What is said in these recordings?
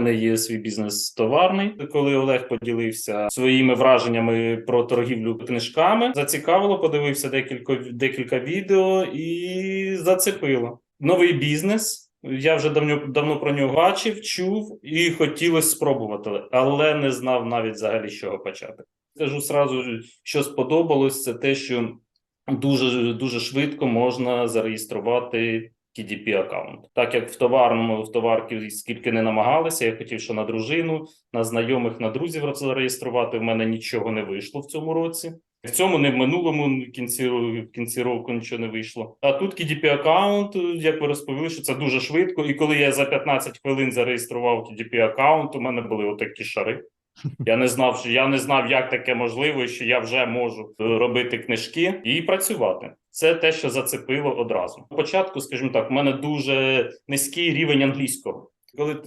Мене є свій бізнес товарний. Коли Олег поділився своїми враженнями про торгівлю книжками, зацікавило, подивився декілька декілька відео і зацепило. Новий бізнес. Я вже давно давно про нього бачив, чув і хотілося спробувати, але не знав навіть взагалі з чого почати. Скажу сразу, що сподобалось, це те, що дуже дуже швидко можна зареєструвати TDP аккаунт. Так як в товарному в товарки скільки не намагалися, я хотів, що на дружину, на знайомих, на друзів зареєструвати. В мене нічого не вийшло в цьому році. В цьому не в минулому кінці в кінці року нічого не вийшло. А тут KDP аккаунт, як ви розповіли, що це дуже швидко. І коли я за 15 хвилин зареєстрував KDP аккаунт, у мене були отакі шари. Я не знав, що я не знав, як таке можливо, що я вже можу е, робити книжки і працювати. Це те, що зацепило одразу. Спочатку, скажімо так, в мене дуже низький рівень англійського. Коли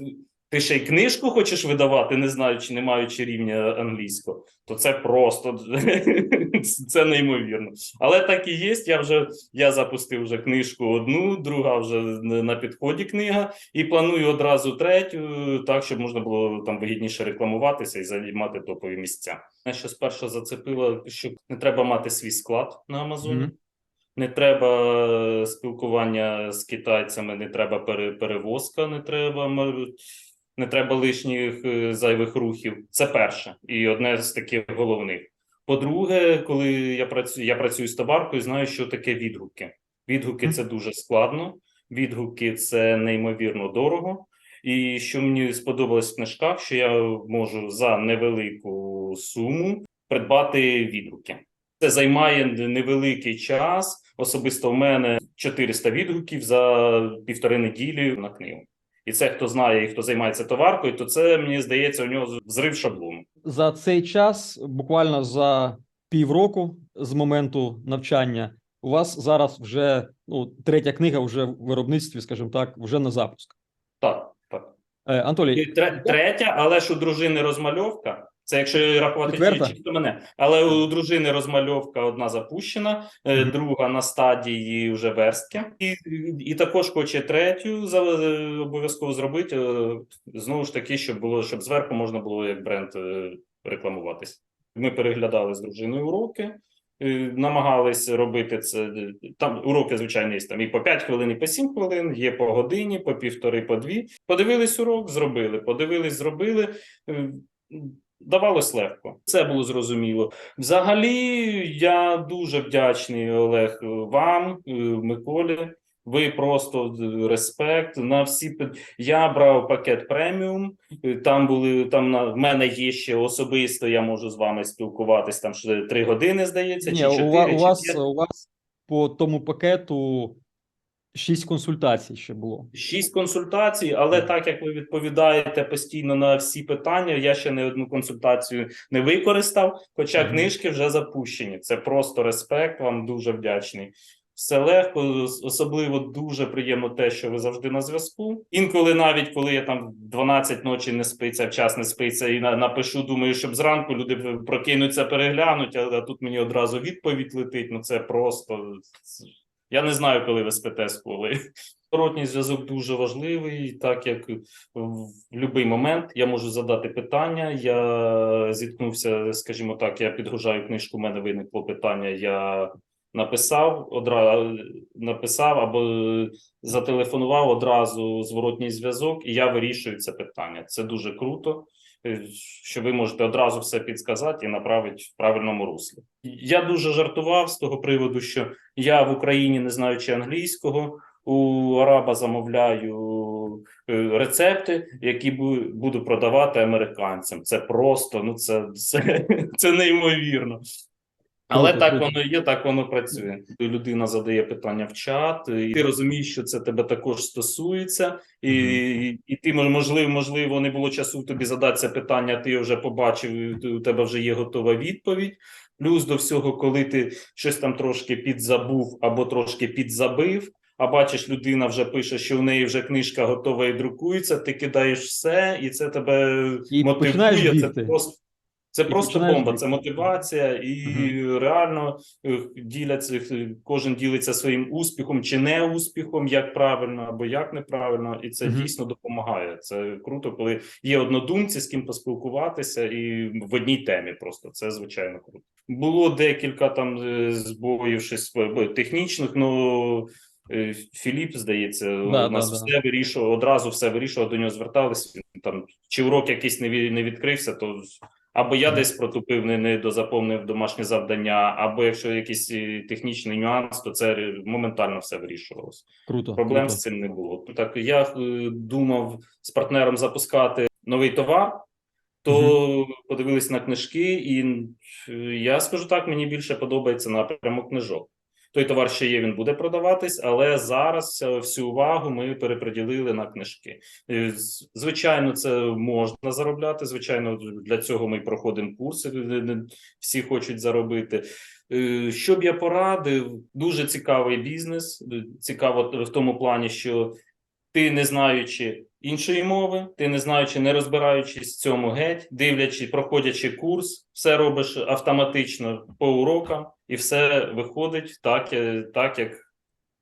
ти, ще й книжку хочеш видавати, не знаючи, не маючи рівня англійського, то це просто це неймовірно. Але так і є. Я вже я запустив вже книжку одну, друга вже на підході книга, і планую одразу третю, так щоб можна було там вигідніше рекламуватися і займати топові місця. Що спершу зацепило, що не треба мати свій склад на Амазоні. Мгм. Не треба спілкування з китайцями, не треба пере- перевозка, не треба не треба лишніх е, зайвих рухів. Це перше і одне з таких головних. По-друге, коли я працюю, я працюю з товаркою, знаю, що таке відгуки. Відгуки це дуже складно. Відгуки це неймовірно дорого. І що мені сподобалось в книжках, що я можу за невелику суму придбати відгуки. Це займає невеликий час. Особисто в мене 400 відгуків за півтори неділі на книгу. І це хто знає і хто займається товаркою, то це мені здається у нього взрив шаблону. За цей час, буквально за півроку з моменту навчання, у вас зараз вже ну, третя книга вже в виробництві, скажімо так, вже на запуск. Так, так. Е, Анатолій, третя, але ж у дружини розмальовка. Це якщо рахувати чисто мене. Але у дружини розмальовка одна запущена, е, друга на стадії вже верстки. І, і також хоче третю е, обов'язково зробити. е, Знову ж таки, щоб було, щоб зверху можна було як бренд рекламуватись. Ми переглядали з дружиною уроки. Намагались робити це там уроки, звичайно, є там і по 5 хвилин, і по 7 хвилин, є по годині, по півтори, по дві. Подивились урок, зробили. Подивились, зробили. Давалось легко, це було зрозуміло. Взагалі, я дуже вдячний Олег вам, е, Миколі. Ви просто е, респект на всі пи- Я брав пакет преміум. е, Там були там на в мене є ще особисто. Я можу з вами спілкуватись. Там ще три години здається. ні, чи у, чотири, у вас п'ять. у вас по тому пакету шість консультацій ще було. Шість консультацій, але так як ви відповідаєте постійно на всі питання, я ще не одну консультацію не використав. Хоча книжки вже запущені. Це просто респект. Вам дуже вдячний. Все легко, особливо дуже приємно те, що ви завжди на зв'язку. Інколи, навіть коли я там в 12 ночі не спиться, в час не спиться, і на- напишу, думаю, щоб зранку люди прокинуться, переглянуть, а тут мені одразу відповідь летить. Ну це просто я не знаю, коли ви спите з коли. Зворотній зв'язок дуже важливий, так як в будь-який момент я можу задати питання. Я зіткнувся, скажімо так, я підгружаю книжку. У мене виникло питання. Я написав одразу написав або зателефонував одразу зворотній зв'язок, і я вирішую це питання. Це дуже круто, що ви можете одразу все підсказати і направити в правильному руслі. Я дуже жартував з того приводу, що я в Україні, не знаючи англійського, у араба замовляю е, рецепти, які бу- буду продавати американцям. Це просто ну це, це, це неймовірно. Але так воно є, так воно працює. Людина задає питання в чат, і ти розумієш, що це тебе також стосується, і, і ти можливо, можливо, не було часу тобі задати це питання. Ти вже побачив, у тебе вже є готова відповідь. Плюс до всього, коли ти щось там трошки підзабув або трошки підзабив, а бачиш, людина вже пише, що в неї вже книжка готова і друкується. Ти кидаєш все, і це тебе І мотивує. Це просто Це І просто бомба, це мотивація, і реально е, діляться, е, кожен ділиться своїм успіхом чи не успіхом, як правильно або як неправильно, і це Мгм. дійсно допомагає. Це круто, коли є однодумці, з ким поспілкуватися, і в одній темі. Просто це звичайно круто. Було декілька там е, збоїв, щось технічних, ну. Філіп, здається, Да, у нас да, да. все вирішував, одразу все вирішував, до нього звертались. Там чи урок якийсь не відкрився, то або я десь протупив, не, не дозаповнив домашнє завдання, або якщо якийсь е, технічний нюанс, то це моментально все вирішувалося. Круто. Проблем круто. з цим не було. Так я е, думав з партнером запускати новий товар. То подивились на книжки, і е, я скажу так: мені більше подобається напрямок книжок. Той товар ще є, він буде продаватись, але зараз е, всю увагу ми переприділили на книжки. Е, Звичайно, це можна заробляти. Звичайно, для цього ми проходимо курси. Всі хочуть заробити. Е, Що б я порадив? Дуже цікавий бізнес. Цікаво в тому плані, що ти не знаючи іншої мови, ти не знаючи, не розбираючись в цьому геть, дивлячи, проходячи курс, все робиш автоматично по урокам, і все виходить так, е, так як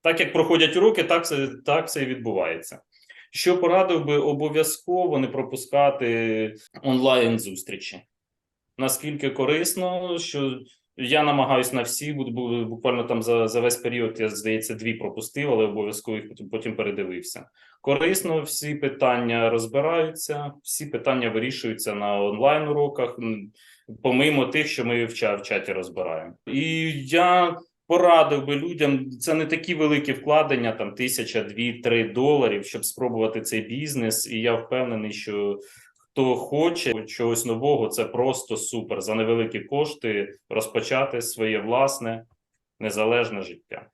так як проходять уроки, так це так це і відбувається. Що порадив би обов'язково не пропускати онлайн зустрічі. Наскільки корисно, що я намагаюся на всі, бу- бу- буквально там за, за весь період, я здається, дві пропустив, але обов'язково їх потім, передивився. Корисно, всі питання розбираються, всі питання вирішуються на онлайн уроках, помимо тих, що ми в чаті розбираємо. І я порадив би людям, це не такі великі вкладення, там тисяча, дві, три доларів, щоб спробувати цей бізнес. І я впевнений, що хто хоче чогось нового, це просто супер за невеликі кошти розпочати своє власне незалежне життя.